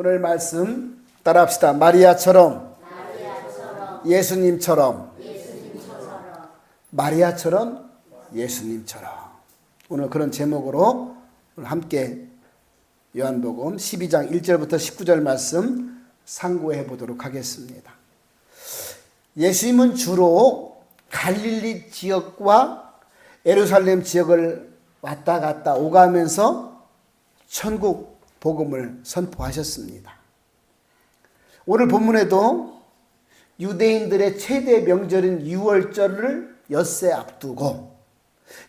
오늘 말씀 따라 합시다. 마리아처럼, 예수님처럼, 마리아처럼, 예수님처럼. 오늘 그런 제목으로 함께 요한복음 12장 1절부터 19절 말씀 상고해 보도록 하겠습니다. 예수님은 주로 갈릴리 지역과 예루살렘 지역을 왔다 갔다 오가면서 천국 복음을 선포하셨습니다. 오늘 본문에도 유대인들의 최대 명절인 유월절을 엿새 앞두고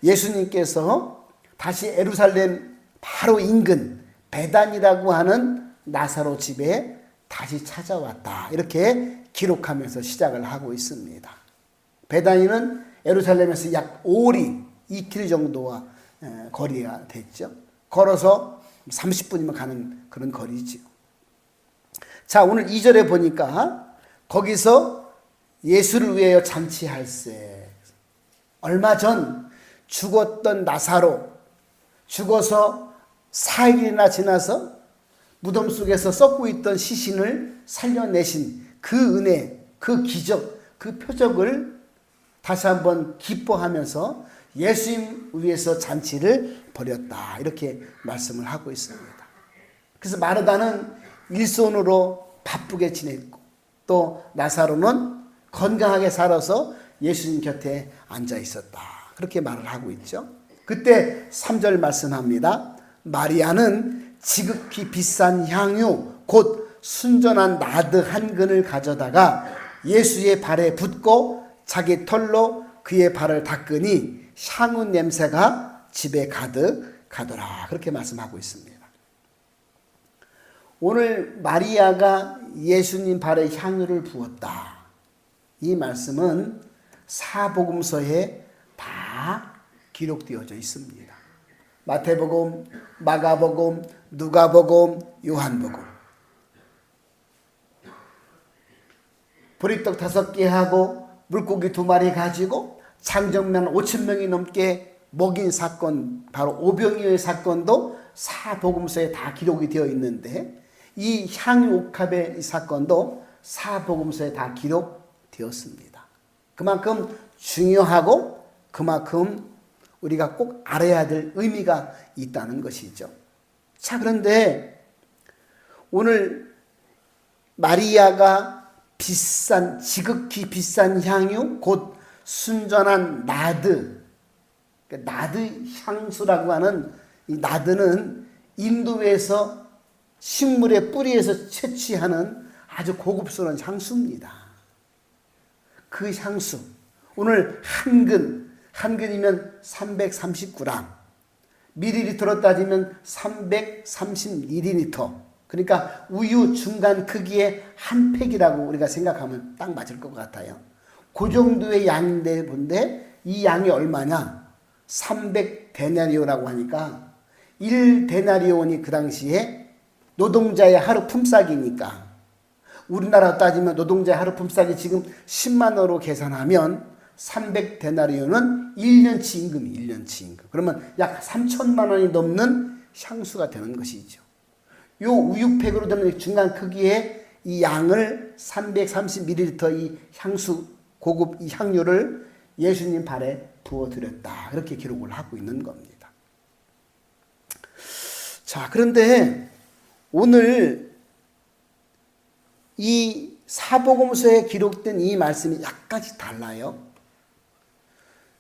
예수님께서 다시 예루살렘 바로 인근 베단이라고 하는 나사로 집에 다시 찾아왔다. 이렇게 기록하면서 시작을 하고 있습니다. 베단이는 예루살렘에서 약 5리, 2km 정도와 거리가 됐죠. 걸어서 30분이면 가는 그런 거리지요. 자, 오늘 2절에 보니까 거기서 예수를 위하여 잔치할세. 얼마 전 죽었던 나사로 죽어서 4일이나 지나서 무덤 속에서 썩고 있던 시신을 살려내신 그 은혜, 그 기적, 그 표적을 다시 한번 기뻐하면서 예수님 위해서 잔치를 벌였다. 이렇게 말씀을 하고 있습니다. 그래서 마르다는 일손으로 바쁘게 지냈고 또 나사로는 건강하게 살아서 예수님 곁에 앉아 있었다. 그렇게 말을 하고 있죠. 그때 3절 말씀합니다. 마리아는 지극히 비싼 향유 곧 순전한 나드 한 근을 가져다가 예수의 발에 붓고 자기 털로 그의 발을 닦으니 향후 냄새가 집에 가득 가더라. 그렇게 말씀하고 있습니다. 오늘 마리아가 예수님 발에 향유를 부었다. 이 말씀은 사복음서에 다 기록되어져 있습니다. 마태복음, 마가복음, 누가복음, 요한복음. 보리떡 다섯 개 하고 물고기 두 마리 가지고 장정면 5천 명이 넘게 먹인 사건, 바로 오병이어의 사건도 사복음서에 다 기록이 되어 있는데 이 향유 옥합의 사건도 사복음서에 다 기록되었습니다. 그만큼 중요하고 그만큼 우리가 꼭 알아야 될 의미가 있다는 것이죠. 자, 그런데 오늘 마리아가 비싼, 지극히 비싼 향유, 곧 순전한 나드, 나드 향수라고 하는 이 나드는 인도에서 식물의 뿌리에서 채취하는 아주 고급스러운 향수입니다. 그 향수. 오늘 한 근, 한 근이면 339g. 미리리터로 따지면 330ml. 그러니까 우유 중간 크기의 한 팩이라고 우리가 생각하면 딱 맞을 것 같아요. 그 정도의 양인데 본데 이 양이 얼마냐? 300데나리오라고 하니까 1데나리온이 그 당시에 노동자의 하루 품삯이니까 우리나라 따지면 노동자의 하루 품삯이 지금 10만 원으로 계산하면 300데나리온은 1년치 임금이 1년치 임금. 그러면 약 3천만 원이 넘는 향수가 되는 것이죠. 요 우유팩으로 되는 중간 크기의 이 양을 330ml 이 향수 고급 이 향유를 예수님 발에 부어 드렸다. 그렇게 기록을 하고 있는 겁니다. 자, 그런데 오늘 이 사복음서에 기록된 이 말씀이 약간씩 달라요.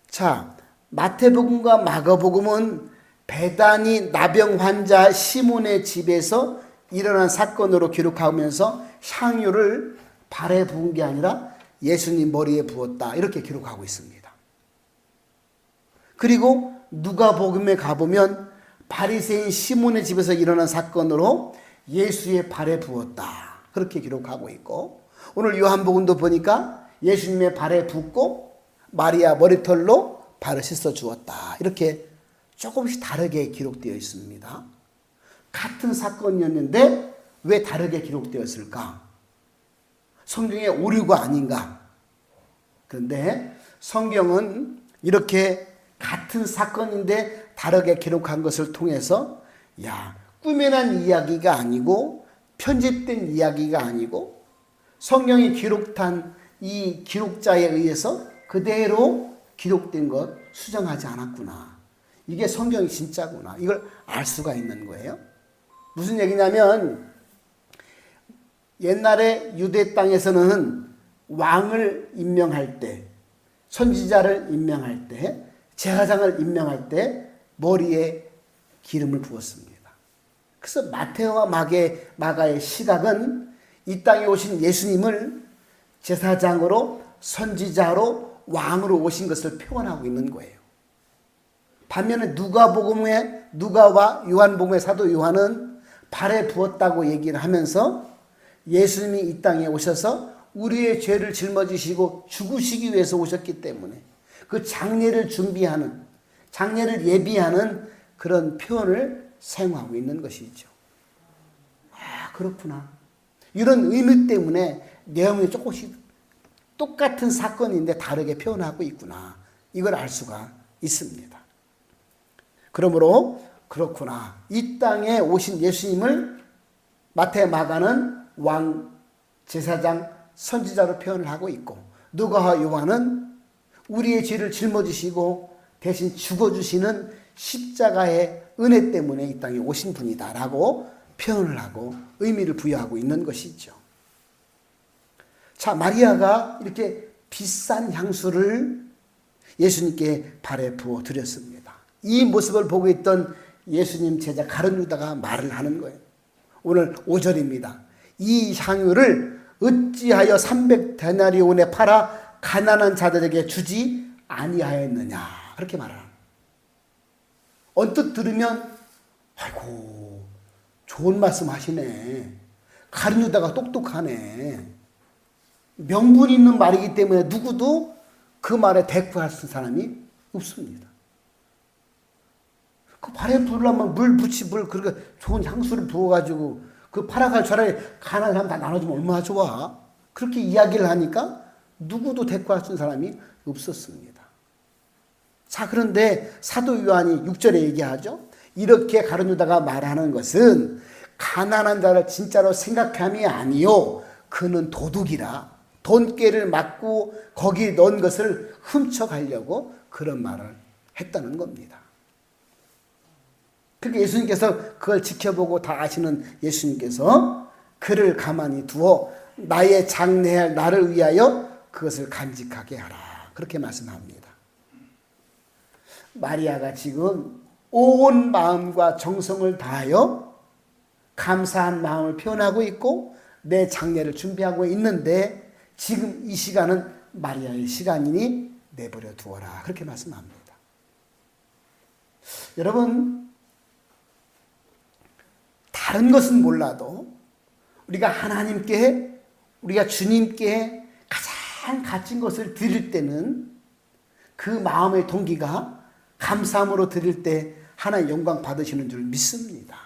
자, 마태복음과 마가복음은 배단이 나병 환자 시몬의 집에서 일어난 사건으로 기록하면서 향유를 발에 부은 게 아니라 예수님 머리에 부었다. 이렇게 기록하고 있습니다. 그리고 누가복음에 가보면 바리새인 시몬의 집에서 일어난 사건으로 예수의 발에 부었다. 그렇게 기록하고 있고 오늘 요한복음도 보니까 예수님의 발에 붓고 마리아 머리털로 발을 씻어 주었다. 이렇게 조금씩 다르게 기록되어 있습니다. 같은 사건이었는데 왜 다르게 기록되었을까? 성경의 오류가 아닌가? 그런데 성경은 이렇게 같은 사건인데 다르게 기록한 것을 통해서 야, 꿈에 난 이야기가 아니고 편집된 이야기가 아니고 성경이 기록한 이 기록자에 의해서 그대로 기록된 것 수정하지 않았구나. 이게 성경이 진짜구나. 이걸 알 수가 있는 거예요. 무슨 얘기냐면 옛날에 유대 땅에서는 왕을 임명할 때, 선지자를 임명할 때, 제사장을 임명할 때 머리에 기름을 부었습니다. 그래서 마테오와 마게, 마가의 시각은 이 땅에 오신 예수님을 제사장으로 선지자로 왕으로 오신 것을 표현하고 있는 거예요. 반면에 누가복음의 누가와 요한복음의 사도 요한은 발에 부었다고 얘기를 하면서 예수님이 이 땅에 오셔서 우리의 죄를 짊어지시고 죽으시기 위해서 오셨기 때문에 그 장례를 준비하는 장례를 예비하는 그런 표현을 사용하고 있는 것이죠. 아, 그렇구나. 이런 의미 때문에 내용이 조금씩 똑같은 사건인데 다르게 표현하고 있구나. 이걸 알 수가 있습니다. 그러므로 그렇구나. 이 땅에 오신 예수님을 마태 마가는 왕 제사장 선지자로 표현을 하고 있고 누가와 요한은 우리의 죄를 짊어지시고 대신 죽어주시는 십자가의 은혜 때문에 이 땅에 오신 분이다라고 표현을 하고 의미를 부여하고 있는 것이죠. 자, 마리아가 이렇게 비싼 향수를 예수님께 발에 부어 드렸습니다. 이 모습을 보고 있던 예수님 제자 가룟 유다가 말을 하는 거예요. 오늘 5절입니다. 이 향유를 어찌하여 300데나리온에 팔아 가난한 자들에게 주지 아니하였느냐 그렇게 말하는 언뜻 들으면 아이고 좋은 말씀 하시네 가룟 유다가 똑똑하네 명분 있는 말이기 때문에 누구도 그 말에 대꾸할 사람이 없습니다. 그 발에 부으려면 물 붙이 물 그렇게 좋은 향수를 부어가지고 그 팔아갈 차라리 가난한 사람 다 나눠주면 얼마나 좋아. 그렇게 이야기를 하니까 누구도 대꾸할 수 사람이 없었습니다. 자, 그런데 사도 요한이 6절에 얘기하죠. 이렇게 가르누다가 말하는 것은 가난한 자를 진짜로 생각함이 아니요. 그는 도둑이라. 돈깨를 맞고 거기 넣은 것을 훔쳐가려고 그런 말을 했다는 겁니다. 그렇게 예수님께서 그걸 지켜보고 다 아시는 예수님께서 그를 가만히 두어 나의 장래할 나를 위하여 그것을 간직하게 하라. 그렇게 말씀합니다. 마리아가 지금 온 마음과 정성을 다하여 감사한 마음을 표현하고 있고 내 장례를 준비하고 있는데 지금 이 시간은 마리아의 시간이니 내버려 두어라. 그렇게 말씀합니다. 여러분, 다른 것은 몰라도 우리가 하나님께, 우리가 주님께 가장 값진 것을 드릴 때는 그 마음의 동기가 감사함으로 드릴 때 하나님 영광 받으시는 줄 믿습니다.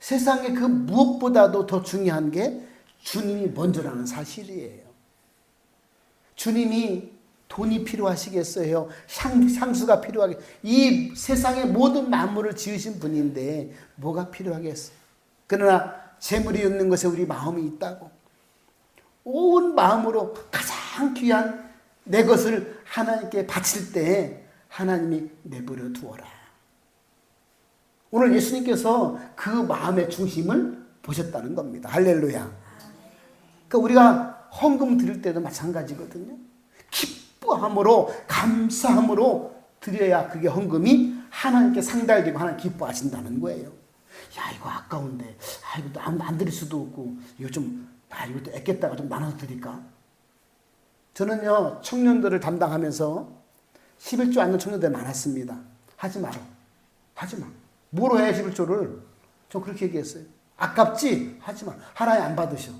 세상에 그 무엇보다도 더 중요한 게 주님이 먼저라는 사실이에요. 주님이 돈이 필요하시겠어요? 향, 향수가 필요하겠 이 세상의 모든 만물을 지으신 분인데 뭐가 필요하겠어? 그러나 재물이 없는 것에 우리 마음이 있다고. 온 마음으로 가장 귀한 내 것을 하나님께 바칠 때 하나님이 내버려 두어라. 오늘 예수님께서 그 마음의 중심을 보셨다는 겁니다. 할렐루야. 그러니까 우리가 헌금 드릴 때도 마찬가지거든요. 기뻐함으로 감사함으로 드려야 그게 헌금이 하나님께 상달되고 하나님 기뻐하신다는 거예요. 야 이거 아까운데 아 이거 안, 안 드릴 수도 없고 이거 좀 아 이것도 애겠다가 좀 나눠서 드릴까? 저는요 청년들을 담당하면서 11조 않는 청년들 많았습니다. 하지 마라. 하지 마. 뭐로 해 11조를? 저 그렇게 얘기했어요. 아깝지? 하지 마. 하나님 안 받으셔.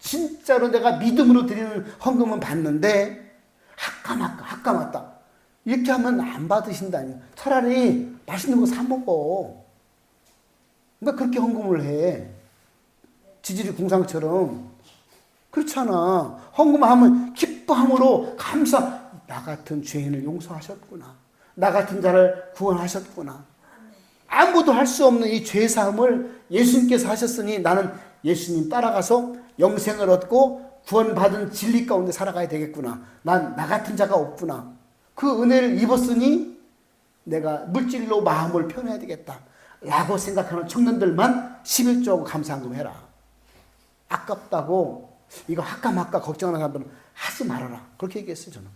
진짜로 내가 믿음으로 드리는 헌금은 받는데 학까맞까 학까맞다 이렇게 하면 안 받으신다니 차라리 맛있는 거 사 먹어 왜 그렇게 헌금을 해 지지리 궁상처럼 그렇잖아 헌금하면 기뻐함으로 감사 나 같은 죄인을 용서하셨구나 나 같은 자를 구원하셨구나 아무도 할 수 없는 이 죄사함을 예수님께서 하셨으니 나는 예수님 따라가서 영생을 얻고 구원받은 진리 가운데 살아가야 되겠구나. 난 나 같은 자가 없구나. 그 은혜를 입었으니 내가 물질로 마음을 표현해야 되겠다. 라고 생각하는 청년들만 11조하고 감사한금 해라. 아깝다고 이거 할까 말까 걱정하는 사람들은 하지 말아라. 그렇게 얘기했어요, 저는.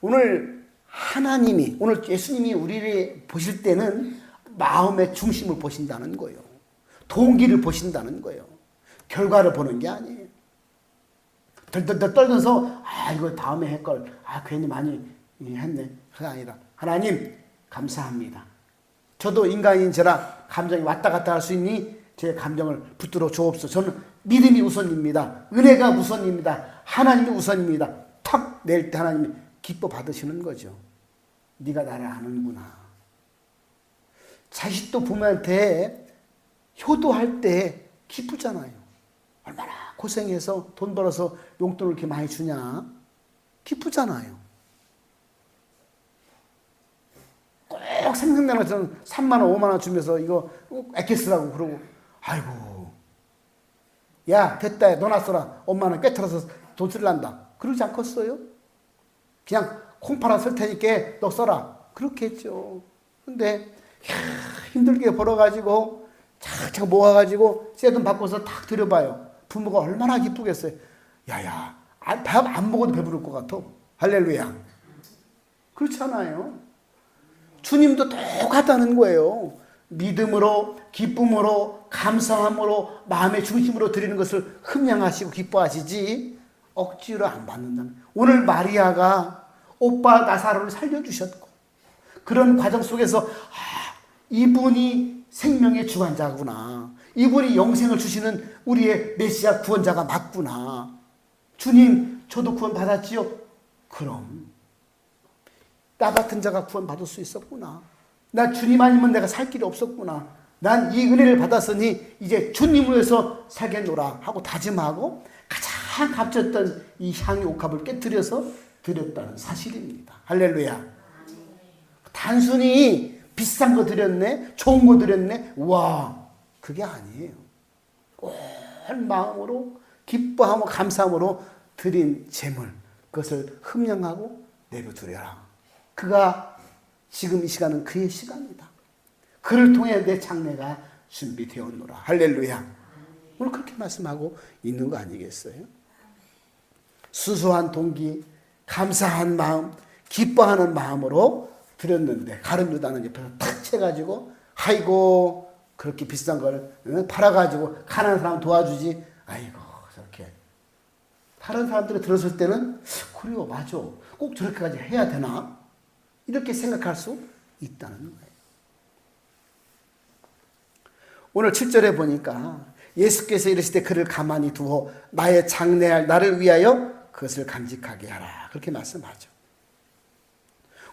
오늘 하나님이, 오늘 예수님이 우리를 보실 때는 마음의 중심을 보신다는 거예요. 동기를 보신다는 거예요. 결과를 보는 게 아니에요. 덜덜덜 떨면서, 아, 이거 다음에 할 걸. 아, 괜히 많이 했네. 그게 아니라, 하나님, 감사합니다. 저도 인간인지라 감정이 왔다 갔다 할 수 있니? 제 감정을 붙들어 주옵소서. 저는 믿음이 우선입니다. 은혜가 우선입니다. 하나님이 우선입니다. 탁 낼 때 하나님이 기뻐 받으시는 거죠. 네가 나를 아는구나. 자식도 부모한테 효도할 때 기쁘잖아요. 얼마나 고생해서 돈 벌어서 용돈을 이렇게 많이 주냐. 기쁘잖아요. 꼭 생각나는 것처럼 3만 원, 5만 원 주면서 이거 애껴 쓰라고 그러고 아이고. 야 됐다. 너나 써라. 엄마는 꿰털어서 돈 쓸란다. 그러지 않겠어요? 그냥 콩파라 쓸 테니까 너 써라. 그렇게 했죠. 근데 힘들게 벌어가지고 착착 모아가지고 새돈 바꿔서 탁 들여봐요. 부모가 얼마나 기쁘겠어요. 야야 밥 안 먹어도 배부를 것 같아. 할렐루야. 그렇잖아요. 주님도 똑같다는 거예요. 믿음으로, 기쁨으로, 감사함으로, 마음의 중심으로 드리는 것을 흠양하시고 기뻐하시지, 억지로 안 받는다. 오늘 마리아가 오빠 나사로를 살려주셨고, 그런 과정 속에서, 아, 이분이 생명의 주관자구나. 이분이 영생을 주시는 우리의 메시아 구원자가 맞구나. 주님, 저도 구원 받았지요? 그럼. 나 같은 자가 구원 받을 수 있었구나. 나 주님 아니면 내가 살 길이 없었구나. 난 이 은혜를 받았으니 이제 주님을 위해서 살겠노라 하고 다짐하고 가장 값졌던 이 향의 옥합을 깨뜨려서 드렸다는 사실입니다. 할렐루야. 단순히 비싼 거 드렸네, 좋은 거 드렸네, 와, 그게 아니에요. 온 마음으로 기뻐하고 감사함으로 드린 재물, 그것을 흠령하고 내려두려라. 그가 지금 이 시간은 그의 시간이다. 그를 통해 내 장래가 준비되었노라. 할렐루야. 오늘 그렇게 말씀하고 있는 거 아니겠어요? 수수한 동기, 감사한 마음, 기뻐하는 마음으로 드렸는데 가룟 유다는 옆에서 탁 채가지고 아이고 그렇게 비싼 걸 팔아가지고 가난한 사람 도와주지 아이고 저렇게 다른 사람들이 들었을 때는 그래요 맞아 꼭 저렇게까지 해야 되나 이렇게 생각할 수 있다는 거예요. 오늘 7절에 보니까 예수께서 이르실 때 그를 가만히 두어 나의 장래할 나를 위하여 그것을 간직하게 하라. 그렇게 말씀하죠.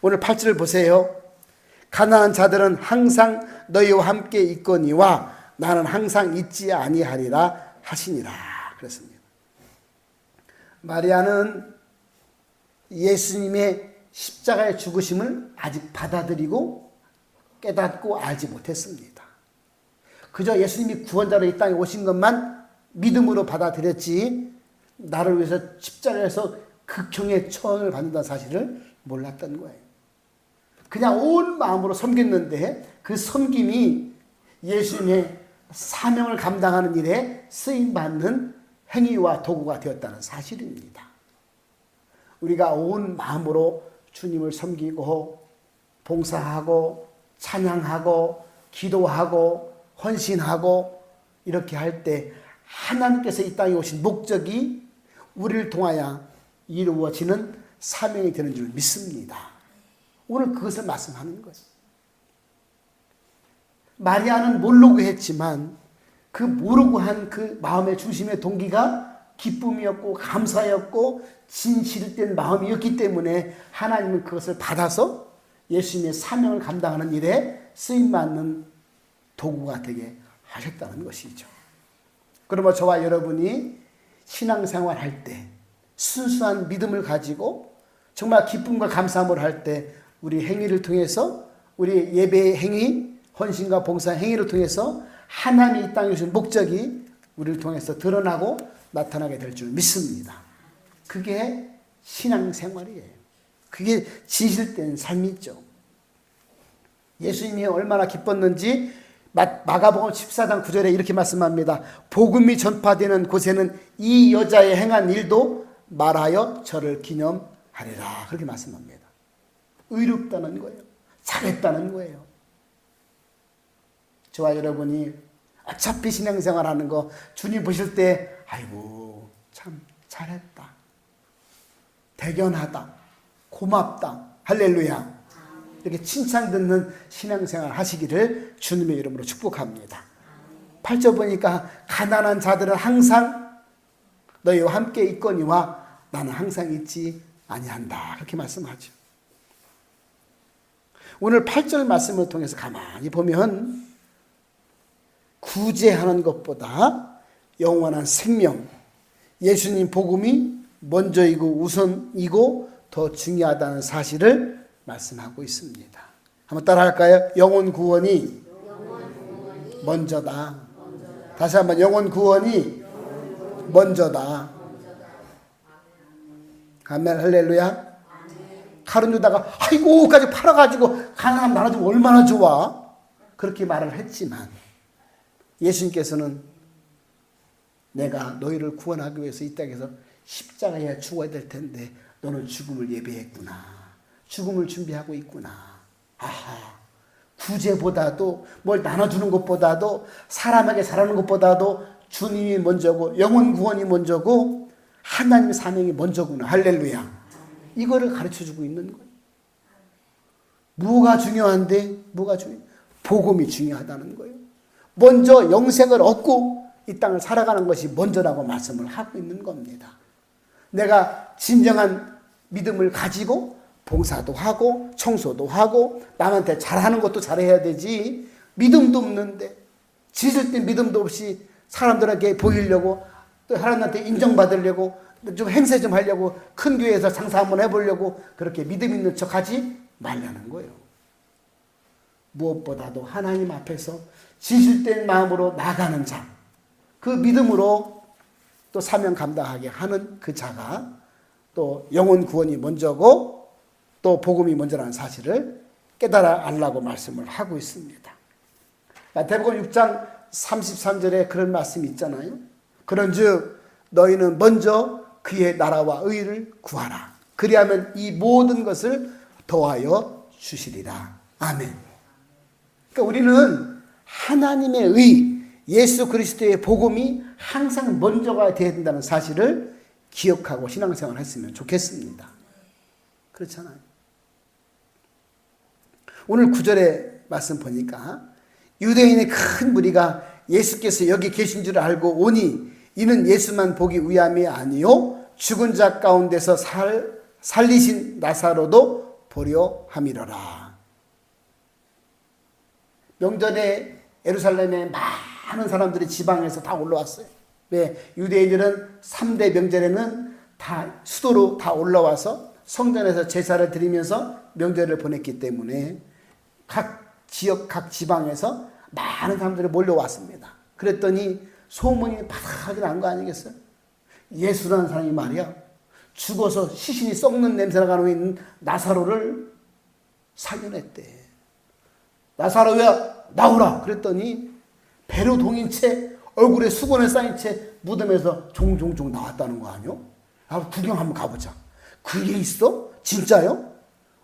오늘 8절을 보세요. 가난한 자들은 항상 너희와 함께 있거니와 나는 항상 있지 아니하리라 하시니라. 그랬습니다. 마리아는 예수님의 십자가의 죽으심을 아직 받아들이고 깨닫고 알지 못했습니다. 그저 예수님이 구원자로 이 땅에 오신 것만 믿음으로 받아들였지 나를 위해서 십자가에서 극형의 처형을 받는다는 사실을 몰랐던 거예요. 그냥 온 마음으로 섬겼는데 그 섬김이 예수님의 사명을 감당하는 일에 쓰임 받는 행위와 도구가 되었다는 사실입니다. 우리가 온 마음으로 주님을 섬기고 봉사하고 찬양하고 기도하고 헌신하고 이렇게 할 때 하나님께서 이 땅에 오신 목적이 우리를 통하여 이루어지는 사명이 되는 줄 믿습니다. 오늘 그것을 말씀하는 거예요. 마리아는 모르고 했지만 그 모르고 한 그 마음의 중심의 동기가 기쁨이었고 감사였고 진실된 마음이었기 때문에 하나님은 그것을 받아서 예수님의 사명을 감당하는 일에 쓰임받는 도구가 되게 하셨다는 것이죠. 그러면 저와 여러분이 신앙생활 할때 순수한 믿음을 가지고 정말 기쁨과 감사함을 할 때 우리 행위를 통해서 우리 예배 행위, 헌신과 봉사 행위를 통해서 하나님이 이 땅에 주신 목적이 우리를 통해서 드러나고 나타나게 될 줄 믿습니다. 그게 신앙생활이에요. 그게 진실된 삶이죠. 예수님이 얼마나 기뻤는지 마- 마가복음 14장 9절에 이렇게 말씀합니다. 복음이 전파되는 곳에는 이 여자의 행한 일도 말하여 저를 기념하리라. 그렇게 말씀합니다. 의롭다는 거예요. 잘했다는 거예요. 저와 여러분이 어차피 신앙생활 하는 거 주님 보실 때 아이고 참 잘했다. 대견하다. 고맙다. 할렐루야. 이렇게 칭찬 듣는 신앙생활 하시기를 주님의 이름으로 축복합니다. 8절 보니까 가난한 자들은 항상 너희와 함께 있거니와 나는 항상 있지 아니한다. 그렇게 말씀하죠. 오늘 8절 말씀을 통해서 가만히 보면 구제하는 것보다 영원한 생명, 예수님 복음이 먼저이고 우선이고 더 중요하다는 사실을 말씀하고 있습니다. 한번 따라 할까요? 영혼 구원이 먼저다. 다시 한번 영혼 구원이 먼저다. 아멘 할렐루야. 가룟 유다가 아이고까지 팔아가지고 가난한 나눠주면 얼마나 좋아. 그렇게 말을 했지만 예수님께서는 내가 너희를 구원하기 위해서 이 땅에서 십자가에 죽어야 될 텐데 너는 죽음을 예배했구나. 죽음을 준비하고 있구나. 아하. 구제보다도 뭘 나눠주는 것보다도 사람에게 잘하는 것보다도 주님이 먼저고 영혼 구원이 먼저고 하나님의 사명이 먼저구나. 할렐루야. 이거를 가르쳐 주고 있는 거예요. 뭐가 중요한데 뭐가 중요? 복음이 중요하다는 거예요. 먼저 영생을 얻고 이 땅을 살아가는 것이 먼저라고 말씀을 하고 있는 겁니다. 내가 진정한 믿음을 가지고 봉사도 하고 청소도 하고 남한테 잘하는 것도 잘해야 되지 믿음도 없는데 지을 때 믿음도 없이 사람들에게 보이려고 또 하나님한테 인정받으려고 좀 행세 좀 하려고 큰 교회에서 장사 한번 해보려고 그렇게 믿음 있는 척 하지 말라는 거예요. 무엇보다도 하나님 앞에서 지실된 마음으로 나가는 자, 그 믿음으로 또 사명 감당하게 하는 그 자가 또 영혼 구원이 먼저고 또 복음이 먼저라는 사실을 깨달아 알라고 말씀을 하고 있습니다. 마태복음 6장 33절에 그런 말씀이 있잖아요. 그런즉 너희는 먼저 그의 나라와 의를 구하라. 그리하면 이 모든 것을 더하여 주시리라. 아멘. 그러니까 우리는 하나님의 의, 예수 그리스도의 복음이 항상 먼저가 되어야 된다는 사실을 기억하고 신앙생활 했으면 좋겠습니다. 그렇잖아요. 오늘 구절의 말씀 보니까 유대인의 큰 무리가 예수께서 여기 계신 줄 알고 오니 이는 예수만 보기 위함이 아니요 죽은 자 가운데서 살, 살리신 나사로도 보려 함이로라. 명절에 예루살렘에 많은 사람들이 지방에서 다 올라왔어요. 왜? 유대인들은 3대 명절에는 다 수도로 다 올라와서 성전에서 제사를 드리면서 명절을 보냈기 때문에 각 지역, 각 지방에서 많은 사람들이 몰려왔습니다. 그랬더니 소문이 바닥이 난거 아니겠어요? 예수라는 사람이 말이야. 죽어서 시신이 썩는 냄새가 나고 있는 나사로를 살려냈대. 나사로야 나오라 그랬더니 배로 동인 채 얼굴에 수건을 쌓인 채 무덤에서 종종종 나왔다는 거 아니요? 아 구경 한번 가보자. 그게 있어? 진짜요?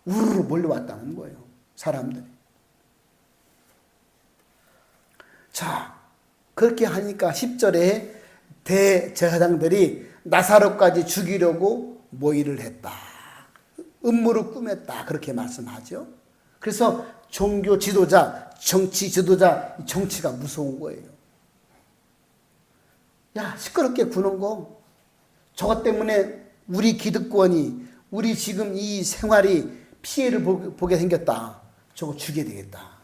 우르르 몰려왔다는 거예요. 사람들이. 자, 그렇게 하니까 10절에 대제사장들이 나사로까지 죽이려고 모의를 했다. 음모를 꾸몄다. 그렇게 말씀하죠. 그래서 종교 지도자, 정치 지도자, 정치가 무서운 거예요. 야, 시끄럽게 구는 거. 저것 때문에 우리 기득권이, 우리 지금 이 생활이 피해를 보게 생겼다. 저거 죽여야 되겠다.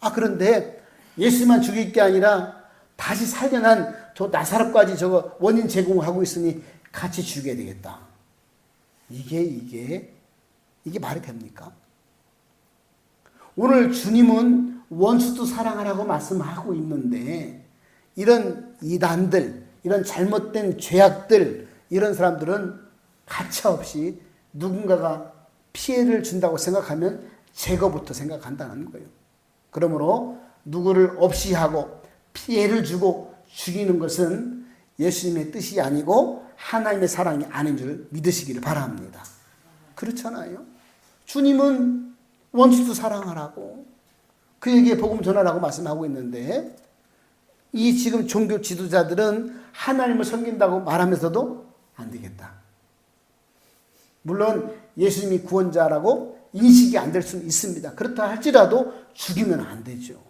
아, 그런데 예수만 죽일 게 아니라 다시 살려난 저 나사로까지 저거 원인 제공하고 있으니 같이 죽여야 되겠다. 이게, 이게, 이게 말이 됩니까? 오늘 주님은 원수도 사랑하라고 말씀하고 있는데 이런 이단들, 이런 잘못된 죄악들, 이런 사람들은 가차없이 누군가가 피해를 준다고 생각하면 제거부터 생각한다는 거예요. 그러므로 누구를 없이 하고 피해를 주고 죽이는 것은 예수님의 뜻이 아니고 하나님의 사랑이 아닌 줄 믿으시기를 바랍니다. 그렇잖아요. 주님은 원수도 사랑하라고 그에게 복음 전하라고 말씀하고 있는데 이 지금 종교 지도자들은 하나님을 섬긴다고 말하면서도 안 되겠다. 물론 예수님이 구원자라고 인식이 안 될 수는 있습니다. 그렇다 할지라도 죽이면 안 되죠.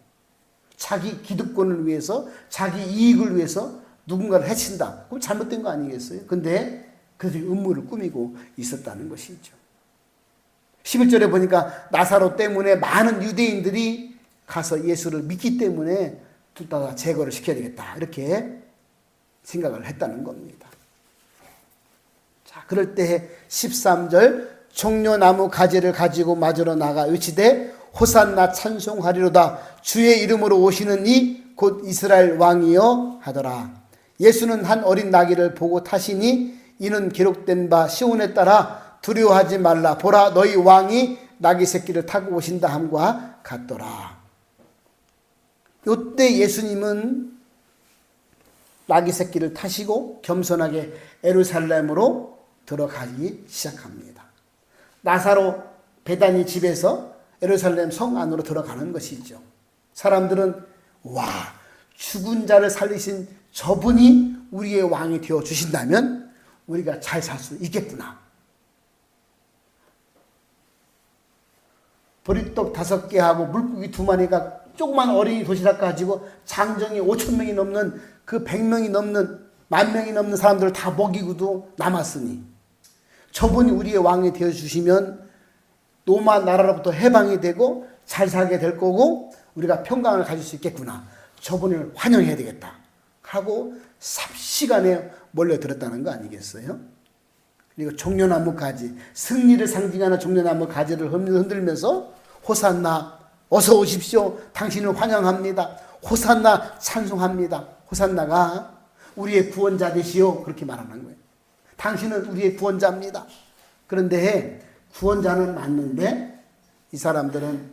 자기 기득권을 위해서, 자기 이익을 위해서 누군가를 해친다. 그럼 잘못된 거 아니겠어요? 근데 그들이 음모를 꾸미고 있었다는 것이죠. 11절에 보니까 나사로 때문에 많은 유대인들이 가서 예수를 믿기 때문에 둘 다 제거를 시켜야 되겠다. 이렇게 생각을 했다는 겁니다. 자, 그럴 때 13절 종려나무 가지를 가지고 맞으러 나가 외치되 호산나 찬송하리로다 주의 이름으로 오시는 이 곧 이스라엘 왕이여 하더라. 예수는 한 어린 나귀를 보고 타시니 이는 기록된 바 시온에 따라 두려워하지 말라 보라 너희 왕이 나귀 새끼를 타고 오신다 함과 같더라. 요때 예수님은 나귀 새끼를 타시고 겸손하게 에루살렘으로 들어가기 시작합니다. 나사로 베다니 집에서 에루살렘 성 안으로 들어가는 것이죠. 사람들은 와 죽은 자를 살리신 저분이 우리의 왕이 되어 주신다면 우리가 잘 살 수 있겠구나. 보리떡 다섯 개 하고 물고기 두 마리가 조그만 어린이 도시락 가지고 장정이 5천 명이 넘는 그 100명이 넘는 만 명이 넘는 사람들을 다 먹이고도 남았으니 저분이 우리의 왕이 되어 주시면 로마 나라로부터 해방이 되고 잘 살게 될 거고 우리가 평강을 가질 수 있겠구나. 저분을 환영해야 되겠다. 하고 삽시간에 몰려들었다는 거 아니겠어요? 그리고 종려나무 가지, 승리를 상징하는 종려나무 가지를 흔들면서 호산나 어서 오십시오. 당신을 환영합니다. 호산나 찬송합니다. 호산나가 우리의 구원자 되시오. 그렇게 말하는 거예요. 당신은 우리의 구원자입니다. 그런데 구원자는 맞는데 이 사람들은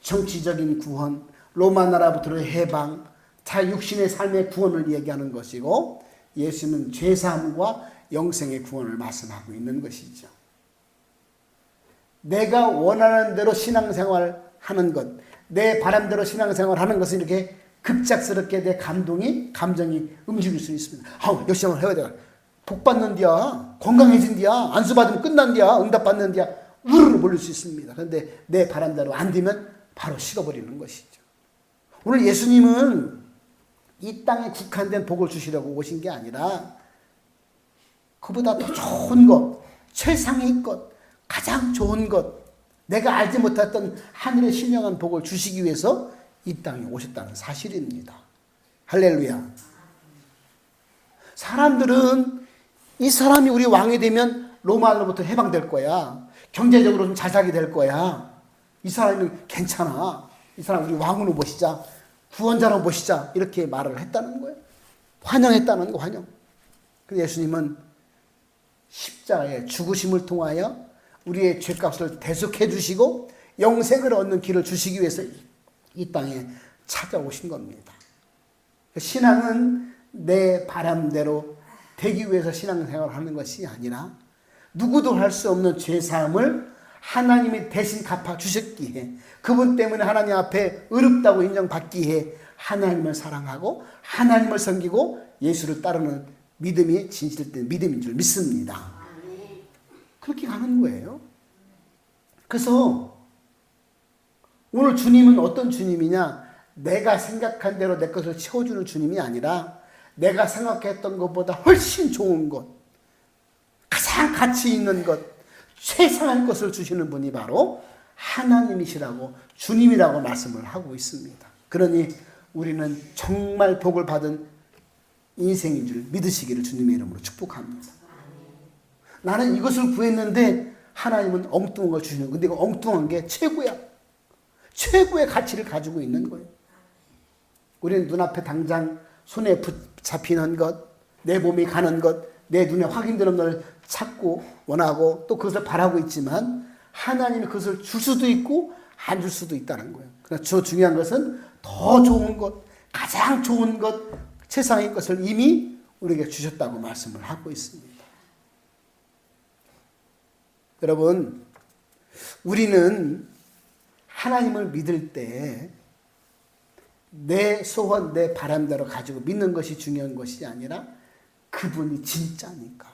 정치적인 구원, 로마 나라부터의 해방, 자 육신의 삶의 구원을 얘기하는 것이고 예수는 죄사함과 영생의 구원을 말씀하고 있는 것이죠. 내가 원하는 대로 신앙생활 하는 것, 내 바람대로 신앙생활 하는 것은 이렇게 급작스럽게 내 감동이, 감정이 움직일 수 있습니다. 아우, 역시 한번 해야 돼. 복 받는디야, 건강해진디야, 안수 받으면 끝난디야, 응답 받는디야, 우르르 몰릴 수 있습니다. 그런데 내 바람대로 안 되면 바로 식어버리는 것이죠. 오늘 예수님은 이 땅에 국한된 복을 주시려고 오신 게 아니라 그보다 더 좋은 것, 최상의 것, 가장 좋은 것, 내가 알지 못했던 하늘의 신령한 복을 주시기 위해서 이 땅에 오셨다는 사실입니다. 할렐루야. 사람들은 이 사람이 우리 왕이 되면 로마로부터 해방될 거야. 경제적으로 좀잘 살게 될 거야. 이 사람이 괜찮아. 이 사람 우리 왕으로 모시자. 구원자로 모시자. 이렇게 말을 했다는 거예요. 환영했다는 거, 환영. 그 예수님은 십자가의 죽으심을 통하여 우리의 죄값을 대속해 주시고 영생을 얻는 길을 주시기 위해서 이 땅에 찾아오신 겁니다. 신앙은 내 바람대로 되기 위해서 신앙생활을 하는 것이 아니라 누구도 할 수 없는 죄사함을 하나님이 대신 갚아 주셨기에 그분 때문에 하나님 앞에 의롭다고 인정받기에 하나님을 사랑하고 하나님을 섬기고 예수를 따르는 믿음이 진실된 믿음인 줄 믿습니다. 그렇게 가는 거예요. 그래서 오늘 주님은 어떤 주님이냐? 내가 생각한 대로 내 것을 채워주는 주님이 아니라 내가 생각했던 것보다 훨씬 좋은 것, 가장 가치 있는 것, 최상한 것을 주시는 분이 바로 하나님이시라고 주님이라고 말씀을 하고 있습니다. 그러니 우리는 정말 복을 받은 인생인 줄 믿으시기를 주님의 이름으로 축복합니다. 나는 이것을 구했는데 하나님은 엉뚱한 걸 주시는 근데 그 엉뚱한 게 최고야. 최고의 가치를 가지고 있는 거예요. 우리는 눈앞에 당장 손에 잡히는 것, 내 몸이 가는 것, 내 눈에 확인되는 걸 찾고 원하고 또 그것을 바라고 있지만 하나님이 그것을 줄 수도 있고 안 줄 수도 있다는 거예요. 그러나 저 중요한 것은 더 좋은 것, 가장 좋은 것, 세상의 것을 이미 우리에게 주셨다고 말씀을 하고 있습니다. 여러분, 우리는 하나님을 믿을 때 내 소원, 내 바람대로 가지고 믿는 것이 중요한 것이 아니라 그분이 진짜니까.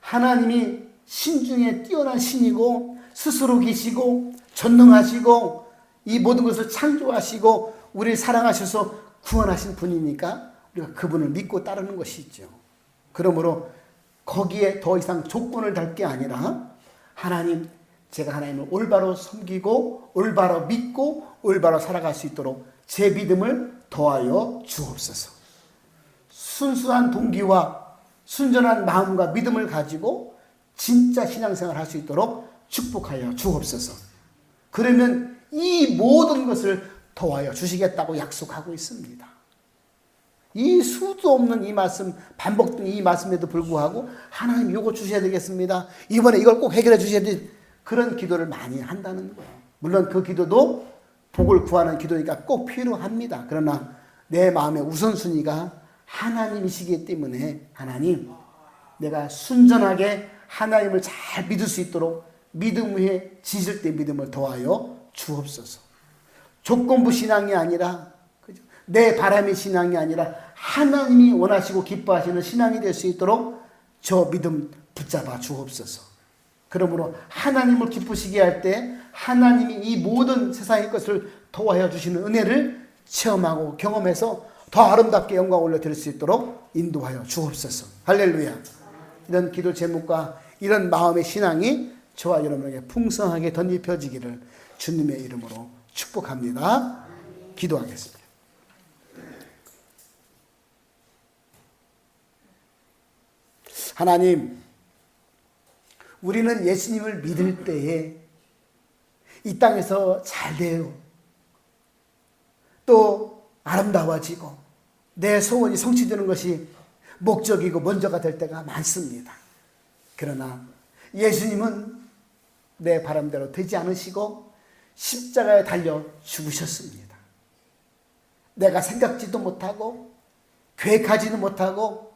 하나님이 신 중에 뛰어난 신이고 스스로 계시고 전능하시고 이 모든 것을 창조하시고 우리를 사랑하셔서 구원하신 분이니까 우리가 그분을 믿고 따르는 것이죠. 그러므로 거기에 더 이상 조건을 달 게 아니라 하나님 제가 하나님을 올바로 섬기고 올바로 믿고 올바로 살아갈 수 있도록 제 믿음을 더하여 주옵소서. 순수한 동기와 순전한 마음과 믿음을 가지고 진짜 신앙생활 할 수 있도록 축복하여 주옵소서. 그러면 이 모든 것을 더하여 주시겠다고 약속하고 있습니다. 이 수도 없는 이 말씀, 반복된 이 말씀에도 불구하고 하나님 이거 주셔야 되겠습니다. 이번에 이걸 꼭 해결해 주셔야 돼. 그런 기도를 많이 한다는 거예요. 물론 그 기도도 복을 구하는 기도니까 꼭 필요합니다. 그러나 내 마음의 우선순위가 하나님이시기 때문에 하나님 내가 순전하게 하나님을 잘 믿을 수 있도록 믿음 위에 지실 때 믿음을 더하여 주옵소서. 조건부 신앙이 아니라 내 바람의 신앙이 아니라 하나님이 원하시고 기뻐하시는 신앙이 될 수 있도록 저 믿음 붙잡아 주옵소서. 그러므로 하나님을 기쁘시게 할 때 하나님이 이 모든 세상의 것을 도와여 주시는 은혜를 체험하고 경험해서 더 아름답게 영광 올려 드릴 수 있도록 인도하여 주옵소서. 할렐루야. 이런 기도 제목과 이런 마음의 신앙이 저와 여러분에게 풍성하게 덧입혀지기를 주님의 이름으로 축복합니다. 기도하겠습니다. 하나님, 우리는 예수님을 믿을 때에 이 땅에서 잘 돼요. 또 아름다워지고 내 소원이 성취되는 것이 목적이고 먼저가 될 때가 많습니다. 그러나 예수님은 내 바람대로 되지 않으시고 십자가에 달려 죽으셨습니다. 내가 생각지도 못하고 계획하지도 못하고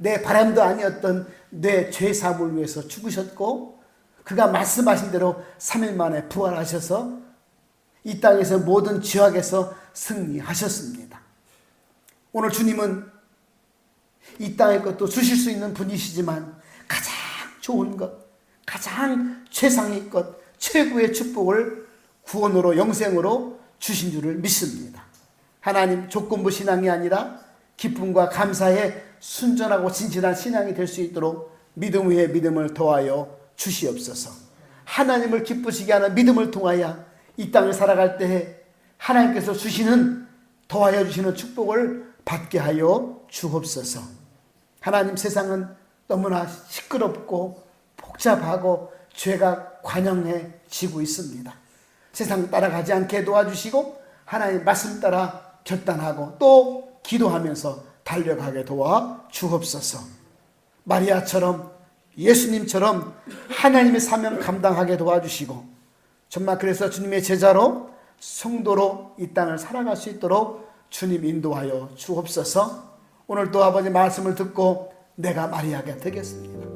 내 바람도 아니었던 내 죄사함을 위해서 죽으셨고 그가 말씀하신 대로 3일 만에 부활하셔서 이 땅에서 모든 죄악에서 승리하셨습니다. 오늘 주님은 이 땅의 것도 주실 수 있는 분이시지만 가장 좋은 것, 가장 최상의 것, 최고의 축복을 구원으로 영생으로 주신 줄을 믿습니다. 하나님 조건부 신앙이 아니라 기쁨과 감사에 순전하고 진실한 신앙이 될 수 있도록 믿음 위에 믿음을 더하여 주시옵소서. 하나님을 기쁘시게 하는 믿음을 통하여 이 땅을 살아갈 때 하나님께서 주시는 더하여 주시는 축복을 받게 하여 주옵소서. 하나님 세상은 너무나 시끄럽고 복잡하고 죄가 관영해지고 있습니다. 세상 따라가지 않게 도와주시고 하나님 말씀 따라 결단하고 또 기도하면서 달려가게 도와 주옵소서. 마리아처럼 예수님처럼 하나님의 사명 감당하게 도와주시고 정말 그래서 주님의 제자로 성도로 이 땅을 살아갈 수 있도록 주님 인도하여 주옵소서. 오늘도 아버지 말씀을 듣고 내가 마리아가 되겠습니다.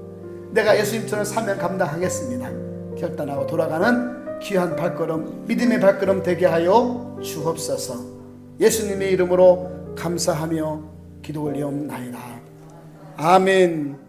내가 예수님처럼 사명 감당하겠습니다. 결단하고 돌아가는 귀한 발걸음, 믿음의 발걸음 되게 하여 주옵소서. 예수님의 이름으로 감사하며 기도 올리옵나이다. 아멘.